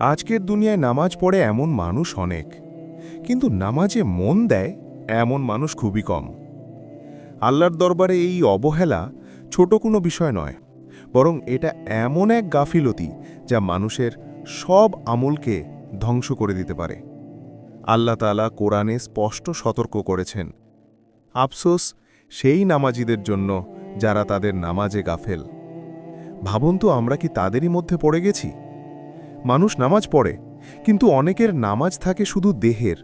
আজকের দুনিয়ায় নামাজ পড়ে এমন মানুষ অনেক। কিন্তু নামাজে মন দেয় এমন মানুষ খুবই কম। আল্লাহর দরবারে এই অবহেলা ছোট কোনো বিষয় নয়, বরং এটা এমন এক গাফিলতি যা মানুষের সব আমলকে ধ্বংস করে দিতে পারে। আল্লাহ তালা কোরআনে স্পষ্ট সতর্ক করেছেন, আফসোস, সেই নামাজিদের জন্য যারা তাদের নামাজে গাফেল। ভাবুন তো আমরা কি তাদেরই মধ্যে পড়ে গেছি? মানুষ নামাজ পড়ে, কিন্তু অনেকের নামাজ থাকে শুধু দেহের,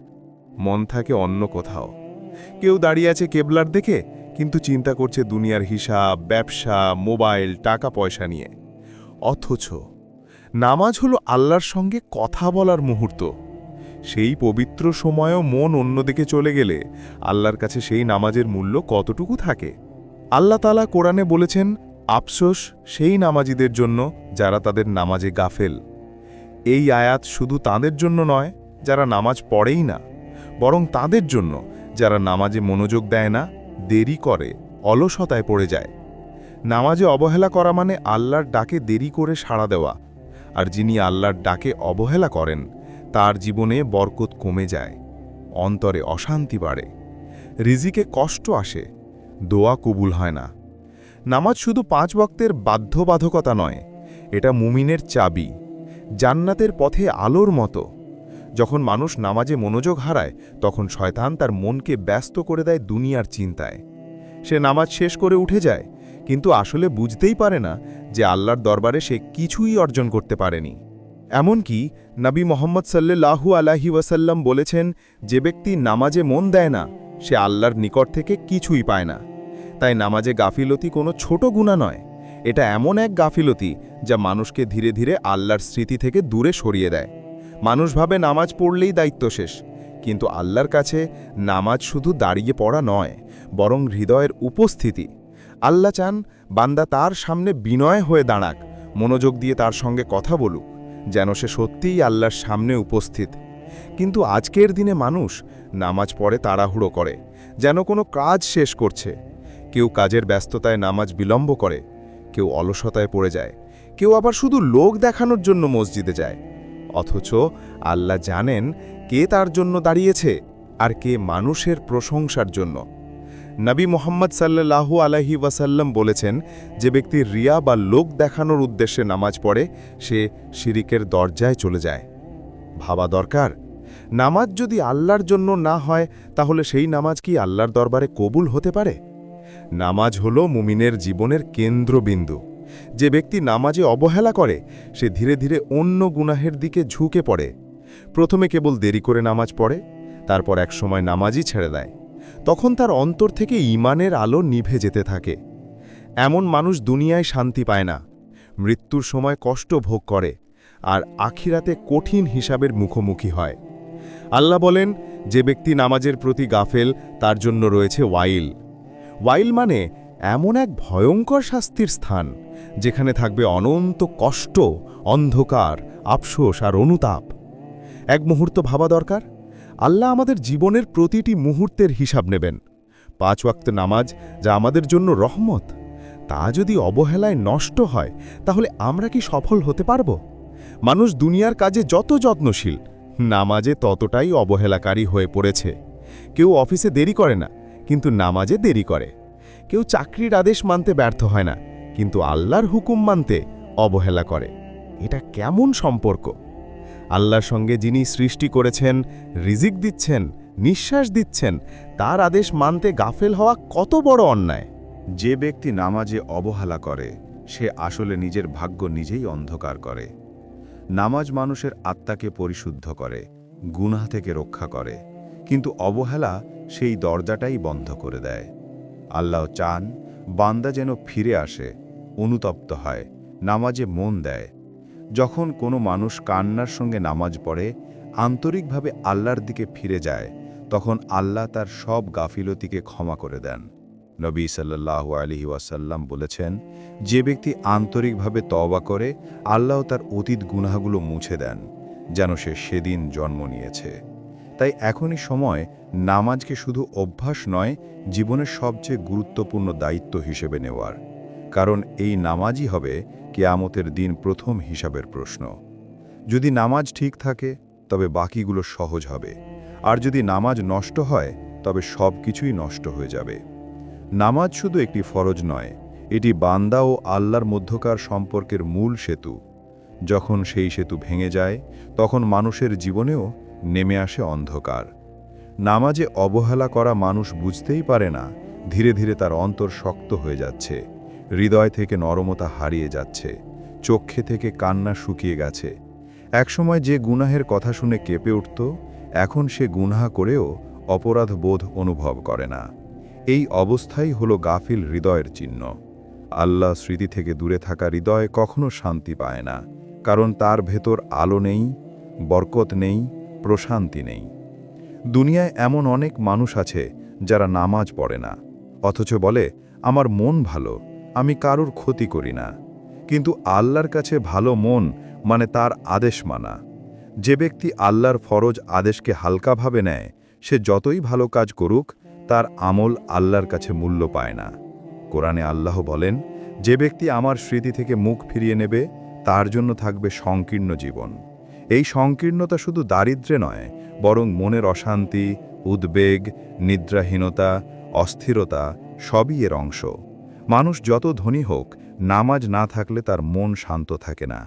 মন থাকে অন্য কোথাও। কেউ দাঁড়িয়ে আছে কেবলার দেখে, কিন্তু চিন্তা করছে দুনিয়ার হিসাব, ব্যবসা, মোবাইল টাকা পয়সা নিয়ে। অথচ নামাজ হলো আল্লাহর সঙ্গে কথা বলার মুহূর্ত। সেই পবিত্র সময়ও মন অন্যদিকে চলে গেলে আল্লাহর কাছে সেই নামাজের মূল্য কতটুকু থাকে? আল্লাহ তালা কোরআনে বলেছেন, আফসোস সেই নামাজিদের জন্য যারা তাদের নামাজে গাফেল। এই আয়াত শুধু তাদের জন্য নয়, যারা নামাজ পড়েই না, বরং তাদের জন্য, যারা নামাজে মনোযোগ দেয় না, দেরি করে, অলসতায় পড়ে যায়। নামাজে অবহেলা করা মানে আল্লাহর ডাকে দেরি করে সাড়া দেওয়া, আর যিনি আল্লাহর ডাকে অবহেলা করেন, তার জীবনে বরকত কমে যায়, অন্তরে অশান্তি বাড়ে, রিজিকে কষ্ট আসে, দোয়া কবুল হয় না। নামাজ শুধু পাঁচ বক্তের বাধ্যবাধকতা নয়, এটা মুমিনের চাবি। জান্নাতের পথে আলোর মতো। যখন মানুষ নামাজে মনোযোগ হারায়, তখন শয়তান তার মনকে ব্যস্ত করে দেয় দুনিয়ার চিন্তায়। সে নামাজ শেষ করে উঠে যায়, কিন্তু আসলে বুঝতেই পারে না যে আল্লাহর দরবারে সে কিছুই অর্জন করতে পারেনি। এমনকি নবী মোহাম্মদ সাল্লাহু আলাহি ওয়াসাল্লাম বলেছেন, যে ব্যক্তি নামাজে মন দেয় না, সে আল্লাহর নিকট থেকে কিছুই পায় না। তাই নামাজে গাফিলতি কোনো ছোট গুণা নয়। এটা এমন এক গাফিলতি যা মানুষকে ধীরে ধীরে আল্লাহর স্মৃতি থেকে দূরে সরিয়ে দেয়। মানুষ ভাবে নামাজ পড়লেই দায়িত্ব শেষ, কিন্তু আল্লাহর কাছে নামাজ শুধু দাঁড়িয়ে পড়া নয়, বরং হৃদয়ের উপস্থিতি। আল্লাহ চান বান্দা তার সামনে বিনয় হয়ে দাঁড়াক, মনোযোগ দিয়ে তার সঙ্গে কথা বলুক, যেন সে সত্যিই আল্লাহর সামনে উপস্থিত। কিন্তু আজকের দিনে মানুষ নামাজ পড়ে তাড়াহুড়ো করে, যেন কোনো কাজ শেষ করছে। কেউ কাজের ব্যস্ততায় নামাজ বিলম্ব করে কেউ অলসতায় পড়ে যায়, কেউ আবার শুধু লোক দেখানোর জন্য মসজিদে যায়। অথচ আল্লাহ জানেন কে তার জন্য দাঁড়িয়েছে আর কে মানুষের প্রশংসার জন্য। নবী মোহাম্মদ সাল্লাহু আলাহি ওয়াসাল্লাম বলেছেন, যে ব্যক্তি রিয়া বা লোক দেখানোর উদ্দেশ্যে নামাজ পড়ে, সে শিরিকের দরজায় চলে যায়। ভাবা দরকার, নামাজ যদি আল্লাহর জন্য না হয়, তাহলে সেই নামাজ কি আল্লাহর দরবারে কবুল হতে পারে? নামাজ হল মুমিনের জীবনের কেন্দ্রবিন্দু। যে ব্যক্তি নামাজে অবহেলা করে, সে ধীরে ধীরে অন্য গুনাহের দিকে ঝুঁকে পড়ে। প্রথমে কেবল দেরি করে নামাজ পড়ে, তারপর একসময় নামাজই ছেড়ে দেয়। তখন তার অন্তর থেকে ইমানের আলো নিভে যেতে থাকে। এমন মানুষ দুনিয়ায় শান্তি পায় না। মৃত্যুর সময় কষ্ট ভোগ করে, আর আখিরাতে কঠিন হিসাবের মুখোমুখি হয়। আল্লাহ বলেন, যে ব্যক্তি নামাজের প্রতি গাফেল, তার জন্য রয়েছে ওয়াইল। ওয়াইল মানে এমন এক ভয়ঙ্কর শাস্তির স্থান, যেখানে থাকবে অনন্ত কষ্ট, অন্ধকার, আফসোস আর অনুতাপ। এক মুহূর্ত ভাবা দরকার, আল্লাহ আমাদের জীবনের প্রতিটি মুহূর্তের হিসাব নেবেন। পাঁচ ওয়াক্ত নামাজ যা আমাদের জন্য রহমত, তা যদি অবহেলায় নষ্ট হয়, তাহলে আমরা কি সফল হতে পারব? মানুষ দুনিয়ার কাজে যত যত্নশীল, নামাজে ততটাই অবহেলাকারী হয়ে পড়েছে। কেউ অফিসে দেরি করে না কিন্তু নামাজে দেরি করে। কেউ চাকরির আদেশ মানতে ব্যর্থ হয় না, কিন্তু আল্লাহর হুকুম মানতে অবহেলা করে। এটা কেমন সম্পর্ক? আল্লাহর সঙ্গে যিনি সৃষ্টি করেছেন, রিজিক দিচ্ছেন, নিঃশ্বাস দিচ্ছেন, তার আদেশ মানতে গাফেল হওয়া কত বড় অন্যায়? যে ব্যক্তি নামাজে অবহেলা করে, সে আসলে নিজের ভাগ্য নিজেই অন্ধকার করে। নামাজ মানুষের আত্মাকে পরিশুদ্ধ করে, গুনাহ থেকে রক্ষা করে। কিন্তু অবহেলা সেই দরজাটাই বন্ধ করে দেয়। আল্লাহ চান বান্দা যেন ফিরে আসে, অনুতপ্ত হয়, নামাজে মন দেয়। যখন কোনো মানুষ কান্নার সঙ্গে নামাজ পড়ে, আন্তরিকভাবে আল্লাহর দিকে ফিরে যায়, তখন আল্লাহ তার সব গাফিলতিকে ক্ষমা করে দেন। নবী সাল্লাহ আলহি ওয়াসাল্লাম বলেছেন, যে ব্যক্তি আন্তরিকভাবে তওবা করে, আল্লাহ তার অতীত গুনাহগুলো মুছে দেন, যেন সে সেদিন জন্ম নিয়েছে। তাই এখনই সময় নামাজকে শুধু অভ্যাস নয়, জীবনের সবচেয়ে গুরুত্বপূর্ণ দায়িত্ব হিসেবে নেওয়ার। কারণ এই নামাজই হবে কেয়ামতের দিন প্রথম হিসাবের প্রশ্ন। যদি নামাজ ঠিক থাকে, তবে বাকিগুলো সহজ হবে। আর যদি নামাজ নষ্ট হয়, তবে সব কিছুই নষ্ট হয়ে যাবে। নামাজ শুধু একটি ফরজ নয়, এটি বান্দা ও আল্লাহর মধ্যকার সম্পর্কের মূল সেতু। যখন সেই সেতু ভেঙে যায়, তখন মানুষের জীবনেও নেমে আসে অন্ধকার। নামাজে অবহেলা করা মানুষ বুঝতেই পারে না, ধীরে ধীরে তার অন্তর শক্ত হয়ে যাচ্ছে। হৃদয় থেকে নরমতা হারিয়ে যাচ্ছে চক্ষে থেকে কান্না শুকিয়ে গেছে। একসময় যে গুনাহের কথা শুনে কেঁপে উঠত, এখন সে গুনাহা করেও অপরাধ বোধ অনুভব করে না। এই অবস্থাই হলো গাফিল হৃদয়ের চিহ্ন। আল্লাহ স্মৃতি থেকে দূরে থাকা হৃদয় কখনো শান্তি পায় না, কারণ তার ভেতর আলো নেই, বরকত নেই প্রশান্তি নেই। দুনিয়ায় এমন অনেক মানুষ আছে যারা নামাজ পড়ে না। অথচ বলে, আমার মন ভালো, আমি কারুর ক্ষতি করি না। কিন্তু আল্লাহর কাছে ভালো মন মানে তার আদেশ মানা। যে ব্যক্তি আল্লাহর ফরজ আদেশকে হালকাভাবে নেয়, সে যতই ভালো কাজ করুক, তার আমল আল্লাহর কাছে মূল্য পায় না। কোরআনে আল্লাহ বলেন, যে ব্যক্তি আমার স্মৃতি থেকে মুখ ফিরিয়ে নেবে, তার জন্য থাকবে সংকীর্ণ জীবন। এই সংকীর্ণতা শুধু দারিদ্র্যে নয়, বরং মনের অশান্তি, উদ্বেগ, নিদ্রাহীনতা, অস্থিরতা সবই এর অংশ। মানুষ যত ধনী হোক, নামাজ না থাকলে তার মন শান্ত থাকে না।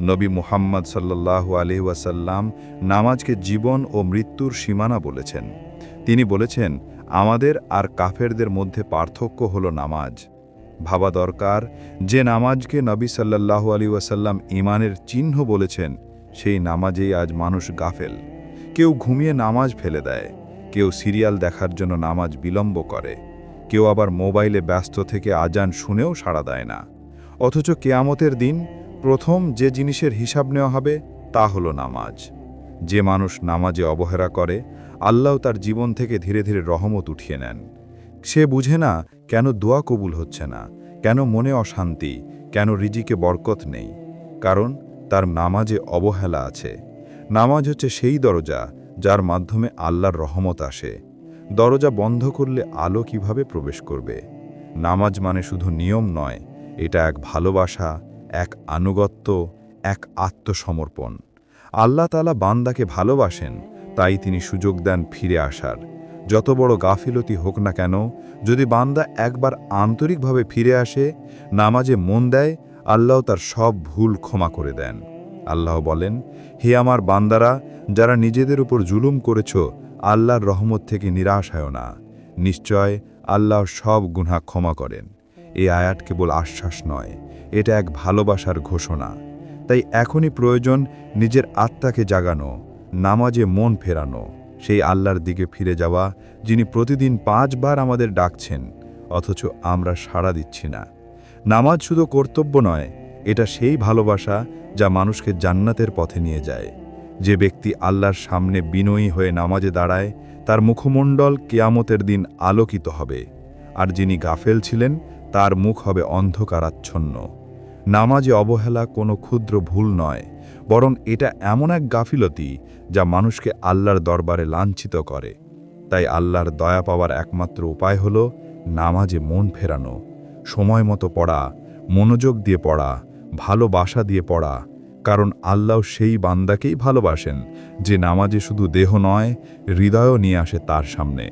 নবী মুহাম্মদ সাল্লাল্লাহু আলি ওয়াসাল্লাম নামাজকে জীবন ও মৃত্যুর সীমানা বলেছেন। তিনি বলেছেন, আমাদের আর কাফেরদের মধ্যে পার্থক্য হলো নামাজ। ভাবা দরকার, যে নামাজকে নবী সাল্লাল্লাহু আলী ওয়াসাল্লাম ইমানের চিহ্ন বলেছেন সেই নামাজেই আজ মানুষ গাফেল। কেউ ঘুমিয়ে নামাজ ফেলে দেয়, কেউ সিরিয়াল দেখার জন্য নামাজ বিলম্ব করে, কেউ আবার মোবাইলে ব্যস্ত থেকে আজান শুনেও সাড়া দেয় না। অথচ কেয়ামতের দিন প্রথম যে জিনিসের হিসাব নেওয়া হবে তা হলো নামাজ। যে মানুষ নামাজে অবহেলা করে, আল্লাহ তার জীবন থেকে ধীরে ধীরে রহমত উঠিয়ে নেন। সে বুঝে না কেন দোয়া কবুল হচ্ছে না, কেন মনে অশান্তি, কেন রিজিকে বরকত নেই। কারণ তার নামাজে অবহেলা আছে। নামাজ হচ্ছে সেই দরজা যার মাধ্যমে আল্লাহর রহমত আসে। দরজা বন্ধ করলে আলো কীভাবে প্রবেশ করবে? নামাজ মানে শুধু নিয়ম নয়, এটা এক ভালোবাসা, এক আনুগত্য, এক আত্মসমর্পণ। আল্লাহ তালা বান্দাকে ভালোবাসেন, তাই তিনি সুযোগ দেন ফিরে আসার। যত বড় গাফিলতি হোক না কেন, যদি বান্দা একবার আন্তরিকভাবে ফিরে আসে, নামাজে মন দেয় আল্লাহ তার সব ভুল ক্ষমা করে দেন। আল্লাহ বলেন, হে আমার বান্দারা, যারা নিজেদের উপর জুলুম করেছ, আল্লাহর রহমত থেকে নিরাশ হয় না। নিশ্চয় আল্লাহ সব গুনাহ ক্ষমা করেন। এই আয়াত কেবল আশ্বাস নয়, এটা এক ভালোবাসার ঘোষণা। তাই এখনই প্রয়োজন নিজের আত্মাকে জাগানো, নামাজে মন ফেরানো, সেই আল্লাহর দিকে ফিরে যাওয়া, যিনি প্রতিদিন পাঁচবার আমাদের ডাকছেন, অথচ আমরা সাড়া দিচ্ছি না। নামাজ শুধু কর্তব্য নয়, এটা সেই ভালোবাসা যা মানুষকে জান্নাতের পথে নিয়ে যায়। যে ব্যক্তি আল্লাহর সামনে বিনয়ী হয়ে নামাজে দাঁড়ায়, তার মুখমণ্ডল কেয়ামতের দিন আলোকিত হবে। আর যিনি গাফেল ছিলেন, তার মুখ হবে অন্ধকারাচ্ছন্ন। নামাজে অবহেলা কোনো ক্ষুদ্র ভুল নয়, বরং এটা এমন এক গাফিলতি যা মানুষকে আল্লাহর দরবারে লাঞ্ছিত করে। তাই আল্লাহর দয়া পাওয়ার একমাত্র উপায় হল নামাজে মন ফেরানো। সময় মতো পড়া, মনোযোগ দিয়ে পড়া ভালোবাসা দিয়ে পড়া, কারণ আল্লাহ সেই বান্দাকেই ভালোবাসেন, যে নামাজে শুধু দেহ নয়, হৃদয়ও নিয়ে আসে তার সামনে।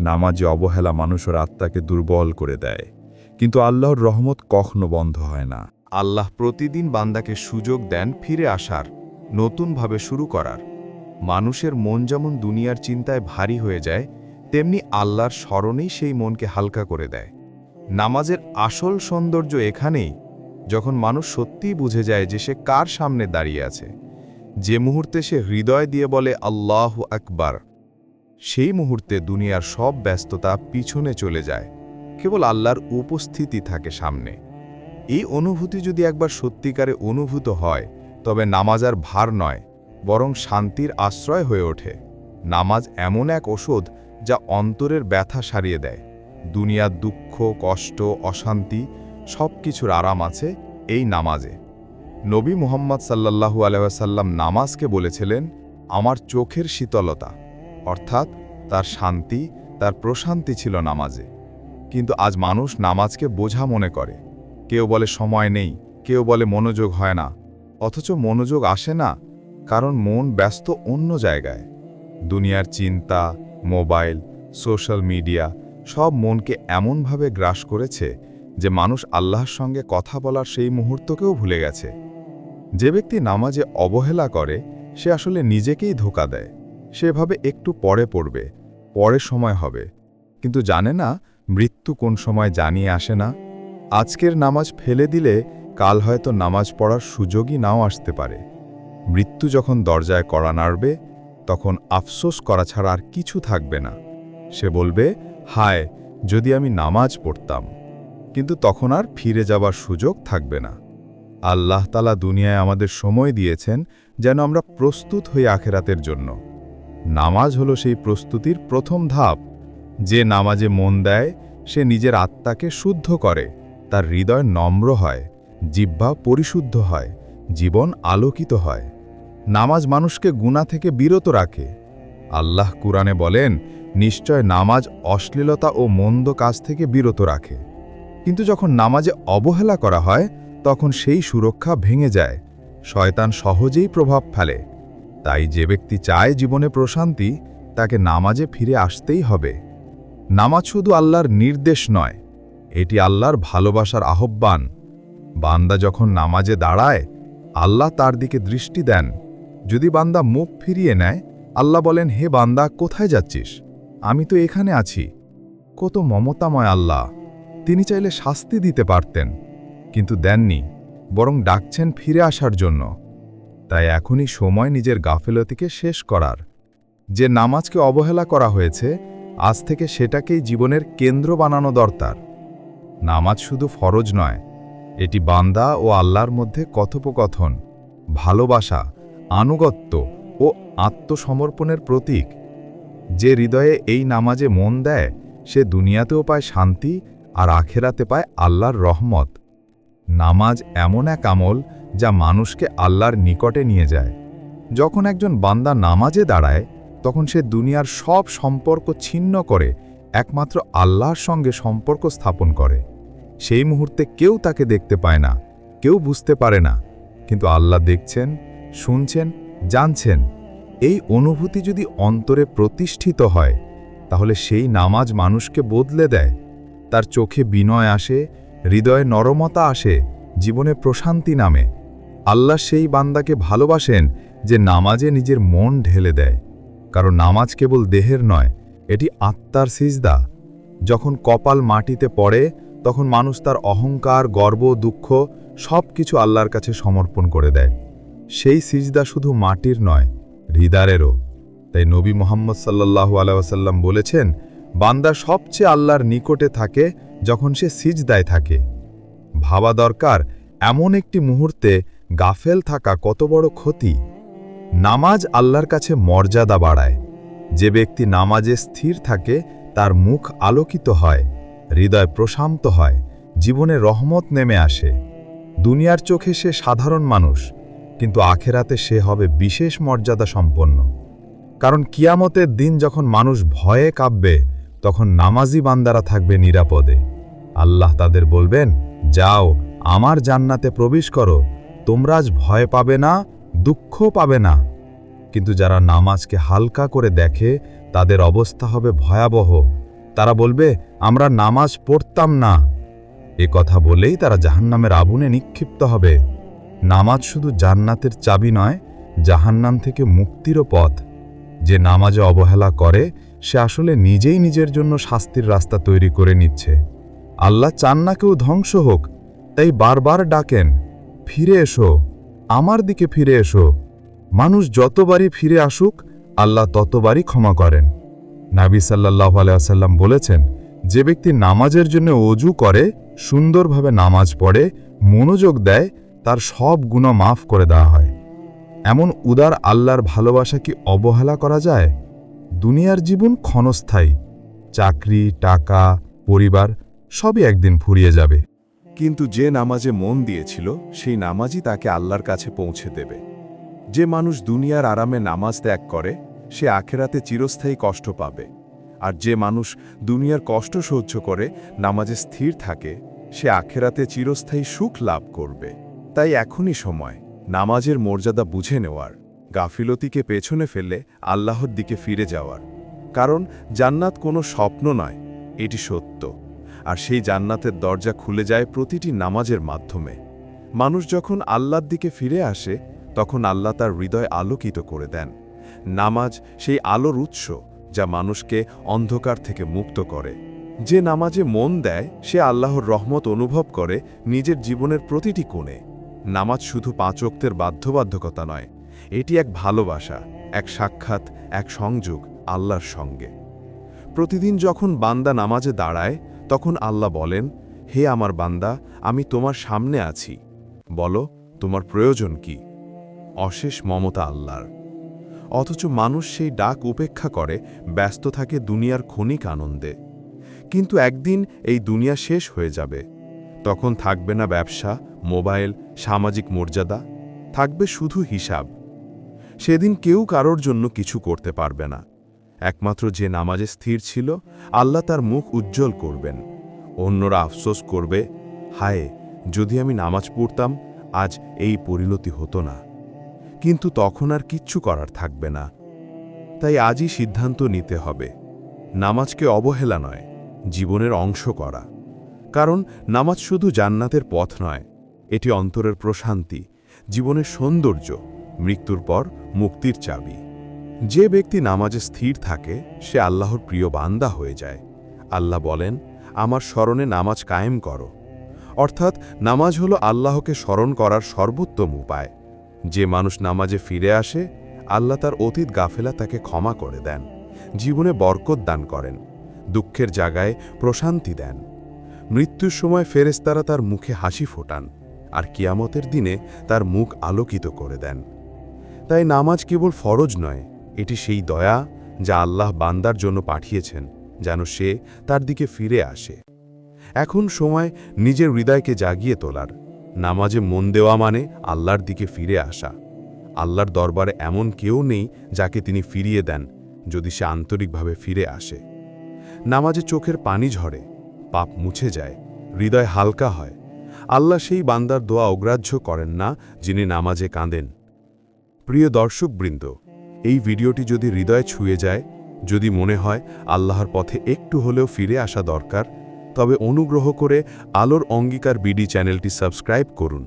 নামাজে অবহেলা মানুষের আত্মাকে দুর্বল করে দেয়। কিন্তু আল্লাহর রহমত কখনো বন্ধ হয় না। আল্লাহ প্রতিদিন বান্দাকে সুযোগ দেন ফিরে আসার, নতুনভাবে শুরু করার। মানুষের মন যেমন দুনিয়ার চিন্তায় ভারী হয়ে যায়, তেমনি আল্লাহর স্মরণেই সেই মনকে হালকা করে দেয়। নামাজের আসল সৌন্দর্য এখানেই, যখন মানুষ সত্যিই বুঝে যায় যে সে কার সামনে দাঁড়িয়ে আছে। যে মুহূর্তে সে হৃদয় দিয়ে বলে, আল্লাহ আকবার, সেই মুহূর্তে দুনিয়ার সব ব্যস্ততা পিছনে চলে যায়। কেবল আল্লাহর উপস্থিতি থাকে সামনে। এই অনুভূতি যদি একবার সত্যিকারে অনুভূত হয়, তবে নামাজ আর ভার নয়, বরং শান্তির আশ্রয় হয়ে ওঠে। নামাজ এমন এক ওষুধ যা অন্তরের ব্যথা সারিয়ে দেয়। দুনিয়ার দুঃখ, কষ্ট, অশান্তি সব কিছুর আরাম আছে এই নামাজে। নবী মুহাম্মদ সাল্লাল্লাহু আলহাসাল্লাম নামাজকে বলেছিলেন, আমার চোখের শীতলতা। অর্থাৎ তার শান্তি, তার প্রশান্তি ছিল নামাজে। কিন্তু আজ মানুষ নামাজকে বোঝা মনে করে। কেউ বলে সময় নেই, কেউ বলে মনোযোগ হয় না। অথচ মনোযোগ আসে না, কারণ মন ব্যস্ত অন্য জায়গায়। দুনিয়ার চিন্তা, মোবাইল, সোশ্যাল মিডিয়া সব মনকে এমনভাবে গ্রাস করেছে যে মানুষ আল্লাহর সঙ্গে কথা বলার সেই মুহূর্তকেও ভুলে গেছে। যে ব্যক্তি নামাজে অবহেলা করে, সে আসলে নিজেকেই ধোকা দেয়। সেভাবে একটু পরে পড়বে, পরে সময় হবে। কিন্তু জানে না মৃত্যু কোন সময় জানিয়ে আসে না। আজকের নামাজ ফেলে দিলে কাল হয়তো নামাজ পড়ার সুযোগই নাও আসতে পারে। মৃত্যু যখন দরজায় করা নাড়বে, তখন আফসোস করা ছাড়া আর কিছু থাকবে না। সে বলবে হায়, যদি আমি নামাজ পড়তাম। কিন্তু তখন আর ফিরে যাবার সুযোগ থাকবে না। আল্লাহ তালা দুনিয়ায় আমাদের সময় দিয়েছেন যেন আমরা প্রস্তুত হই আখেরাতের জন্য। নামাজ হলো সেই প্রস্তুতির প্রথম ধাপ। যে নামাজে মন দেয়, সে নিজের আত্মাকে শুদ্ধ করে, তার হৃদয় নম্র হয়, জিহ্বা পরিশুদ্ধ হয়, জীবন আলোকিত হয়। নামাজ মানুষকে গুণা থেকে বিরত রাখে। আল্লাহ কুরআনে বলেন, নিশ্চয় নামাজ অশ্লীলতা ও মন্দ কাজ থেকে বিরত রাখে। কিন্তু যখন নামাজে অবহেলা করা হয়, তখন সেই সুরক্ষা ভেঙে যায়। শয়তান সহজেই প্রভাব ফেলে। তাই যে ব্যক্তি চায় জীবনে প্রশান্তি, তাকে নামাজে ফিরে আসতেই হবে। নামাজ শুধু আল্লাহর নির্দেশ নয়, এটি আল্লাহর ভালোবাসার আহ্বান। বান্দা যখন নামাজে দাঁড়ায়, আল্লাহ তার দিকে দৃষ্টি দেন। যদি বান্দা মুখ ফিরিয়ে নেয় আল্লাহ বলেন, হে বান্দা, কোথায় যাচ্ছিস? আমি তো এখানে আছি। কত মমতাময় আল্লাহ। তিনি চাইলে শাস্তি দিতে পারতেন, কিন্তু দেননি, বরং ডাকছেন ফিরে আসার জন্য। তাই এখনই সময় নিজের গাফেলতিকে শেষ করার। যে নামাজকে অবহেলা করা হয়েছে, আজ থেকে সেটাকেই জীবনের কেন্দ্র বানানো দরকার। নামাজ শুধু ফরজ নয়, এটি বান্দা ও আল্লাহর মধ্যে কথোপকথন, ভালোবাসা, আনুগত্য ও আত্মসমর্পণের প্রতীক। যে হৃদয়ে এই নামাজে মন দেয়, সে দুনিয়াতেও পায় শান্তি আর আখেরাতে পায় আল্লাহর রহমত। নামাজ এমন এক আমল যা মানুষকে আল্লাহর নিকটে নিয়ে যায়। যখন একজন বান্দা নামাজে দাঁড়ায়, তখন সে দুনিয়ার সব সম্পর্ক ছিন্ন করে, একমাত্র আল্লাহর সঙ্গে সম্পর্ক স্থাপন করে। সেই মুহূর্তে কেউ তাকে দেখতে পায় না, কেউ বুঝতে পারে না। কিন্তু আল্লাহ দেখছেন, শুনছেন জানছেন, এই অনুভূতি যদি অন্তরে প্রতিষ্ঠিত হয়, তাহলে সেই নামাজ মানুষকে বদলে দেয়। তার চোখে বিনয় আসে, হৃদয়ে নরমতা আসে, জীবনে প্রশান্তি নামে। আল্লাহ সেই বান্দাকে ভালোবাসেন যে নামাজে নিজের মন ঢেলে দেয়। কারণ নামাজ কেবল দেহের নয়, এটি আত্মার সিজদা। যখন কপাল মাটিতে পড়ে, তখন মানুষ তার অহংকার, গর্ব, দুঃখ সব কিছু আল্লাহর কাছে সমর্পণ করে দেয়। সেই সিজদা শুধু মাটির নয়, হৃদারেরও। তাই নবী মোহাম্মদ সাল্লাল্লাহু আলাইসাল্লাম বলেছেন, বান্দা সবচেয়ে আল্লাহর নিকটে থাকে যখন সে সিজদায় থাকে। ভাবা দরকার, এমন একটি মুহূর্তে গাফেল থাকা কত বড় ক্ষতি। নামাজ আল্লাহর কাছে মর্যাদা বাড়ায়। যে ব্যক্তি নামাজে স্থির থাকে, তার মুখ আলোকিত হয়, হৃদয় প্রশান্ত হয়, জীবনে রহমত নেমে আসে। দুনিয়ার চোখে সে সাধারণ মানুষ। কিন্তু আখেরাতে সে হবে বিশেষ মর্যাদা সম্পন্ন। কারণ কিয়ামতের দিন যখন মানুষ ভয়ে কাঁপবে, তখন নামাজি বান্দারা থাকবে নিরাপদে। আল্লাহ তাদের বলবেন, যাও, আমার জান্নাতে প্রবেশ করো। তোমরা আজ ভয় পাবে না দুঃখ পাবে না। কিন্তু যারা নামাজকে হালকা করে দেখে, তাদের অবস্থা হবে ভয়াবহ। তারা বলবে, আমরা নামাজ পড়তাম না। এ কথা বলেই তারা জাহান্নামের আগুনে নিক্ষিপ্ত হবে। নামাজ শুধু জান্নাতের চাবি নয়, জাহান্নাম থেকে মুক্তিরও পথ। যে নামাজে অবহেলা করে, সে আসলে নিজেই নিজের জন্য শাস্তির রাস্তা তৈরি করে নিচ্ছে। আল্লাহ চান না কেউ ধ্বংস হোক, তাই বারবার ডাকেন, ফিরে এসো, আমার দিকে ফিরে এসো। মানুষ যতবারই ফিরে আসুক, আল্লাহ ততবারই ক্ষমা করেন। নাবি সাল্লাহ আলাইসাল্লাম বলেছেন, যে ব্যক্তি নামাজের জন্য অজু করে, সুন্দরভাবে নামাজ পড়ে, মনোযোগ দেয় তার সব গুণ মাফ করে দেওয়া হয়। এমন উদার আল্লাহর ভালোবাসা কি অবহেলা করা যায়? দুনিয়ার জীবন ক্ষণস্থায়ী। চাকরি, টাকা, পরিবার সবই একদিন ফুরিয়ে যাবে। কিন্তু যে নামাজে মন দিয়েছিল, সেই নামাজই তাকে আল্লাহর কাছে পৌঁছে দেবে। যে মানুষ দুনিয়ার আরামে নামাজ ত্যাগ করে, সে আখেরাতে চিরস্থায়ী কষ্ট পাবে। আর যে মানুষ দুনিয়ার কষ্ট সহ্য করে, নামাজে স্থির থাকে, সে আখেরাতে চিরস্থায়ী সুখ লাভ করবে। তাই এখনই সময়। নামাজের মর্যাদা বুঝে নেওয়ার, গাফিলতিকে পেছনে ফেললে আল্লাহর দিকে ফিরে যাওয়ার। কারণ জান্নাত কোনো স্বপ্ন নয়, এটি সত্য। আর সেই জান্নাতের দরজা খুলে যায় প্রতিটি নামাজের মাধ্যমে। মানুষ যখন আল্লাহর দিকে ফিরে আসে, তখন আল্লাহ তার হৃদয় আলোকিত করে দেন। নামাজ সেই আলোর উৎস যা মানুষকে অন্ধকার থেকে মুক্ত করে। যে নামাজে মন দেয়, সে আল্লাহর রহমত অনুভব করে নিজের জীবনের প্রতিটি কোণে। নামাজ শুধু পাঁচ বাধ্যবাধ্যকতা নয়, এটি এক ভালোবাসা, এক সাক্ষাৎ, এক সংযোগ আল্লাহর সঙ্গে। প্রতিদিন যখন বান্দা নামাজে দাঁড়ায়, তখন আল্লাহ বলেন, হে আমার বান্দা, আমি তোমার সামনে আছি। বলো, তোমার প্রয়োজন কি? অশেষ মমতা আল্লাহর। অথচ মানুষ সেই ডাক উপেক্ষা করে, ব্যস্ত থাকে দুনিয়ার ক্ষণিক আনন্দে। কিন্তু একদিন এই দুনিয়া শেষ হয়ে যাবে। তখন থাকবে না ব্যবসা, মোবাইল সামাজিক মর্যাদা, থাকবে শুধু হিসাব। সেদিন কেউ কারোর জন্য কিছু করতে পারবে না। একমাত্র যে নামাজে স্থির ছিল, আল্লাহ তার মুখ উজ্জ্বল করবেন। অন্যরা আফসোস করবে, হায়, যদি আমি নামাজ পড়তাম, আজ এই পরিণতি হতো না। কিন্তু তখন আর কিচ্ছু করার থাকবে না। তাই আজই সিদ্ধান্ত নিতে হবে। নামাজকে অবহেলা নয়, জীবনের অংশ করা। কারণ নামাজ শুধু জান্নাতের পথ নয় এটি অন্তরের প্রশান্তি, জীবনের সৌন্দর্য, মৃত্যুর পর মুক্তির চাবি। যে ব্যক্তি নামাজে স্থির থাকে, সে আল্লাহর প্রিয় বান্দা হয়ে যায়। আল্লাহ বলেন, আমার স্মরণে নামাজ কায়েম করো। অর্থাৎ, নামাজ হলো আল্লাহকে স্মরণ করার সর্বোত্তম উপায়। যে মানুষ নামাজে ফিরে আসে, আল্লাহ তার অতীত গাফেলা তাকে ক্ষমা করে দেন, জীবনে বরকত দান করেন, দুঃখের জায়গায় প্রশান্তি দেন। মৃত্যুর সময় ফেরেস্তারা তার মুখে হাসি ফোটান। আর কিয়ামতের দিনে তার মুখ আলোকিত করে দেন। তাই নামাজ কেবল ফরজ নয়, এটি সেই দয়া যা আল্লাহ বান্দার জন্য পাঠিয়েছেন, যেন সে তার দিকে ফিরে আসে। এখন সময় নিজের হৃদয়কে জাগিয়ে তোলার। নামাজে মন দেওয়া মানে আল্লাহর দিকে ফিরে আসা। আল্লাহর দরবারে এমন কেউ নেই যাকে তিনি ফিরিয়ে দেন, যদি সে আন্তরিকভাবে ফিরে আসে। নামাজে চোখের পানি ঝরে, পাপ মুছে যায়, হৃদয় হালকা হয়। আল্লাহ সেই বান্দার দোয়া অগ্রাহ্য করেন না, যিনি নামাজে কাঁদেন। প্রিয় দর্শকবৃন্দ, এই ভিডিওটি যদি হৃদয় ছুঁয়ে যায়, যদি মনে হয় আল্লাহর পথে একটু হলেও ফিরে আসা দরকার, তবে অনুগ্রহ করে আলোর অঙ্গীকার বিডি চ্যানেলটি সাবস্ক্রাইব করুন।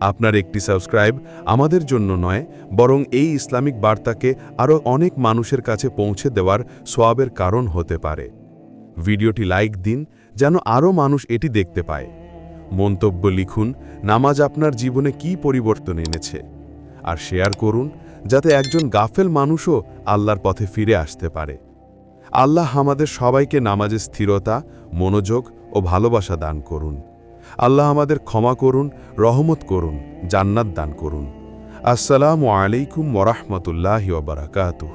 আপনার একটি সাবস্ক্রাইব আমাদের জন্য নয়, বরং এই ইসলামিক বার্তাকে আরও অনেক মানুষের কাছে পৌঁছে দেওয়ার সোয়াবের কারণ হতে পারে। ভিডিওটি লাইক দিন, যেন আরও মানুষ এটি দেখতে পায়। মন্তব্য লিখুন, নামাজ আপনার জীবনে কি পরিবর্তন এনেছে? আর শেয়ার করুন, যাতে একজন গাফেল মানুষও আল্লাহর পথে ফিরে আসতে পারে। আল্লাহ আমাদের সবাইকে নামাজের স্থিরতা, মনোযোগ ও ভালোবাসা দান করুন। আল্লাহ আমাদের ক্ষমা করুন, রহমত করুন, জান্নাত দান করুন। আসসালামু আলাইকুম ওরহমতুল্লাহি ওবরাকাতুহ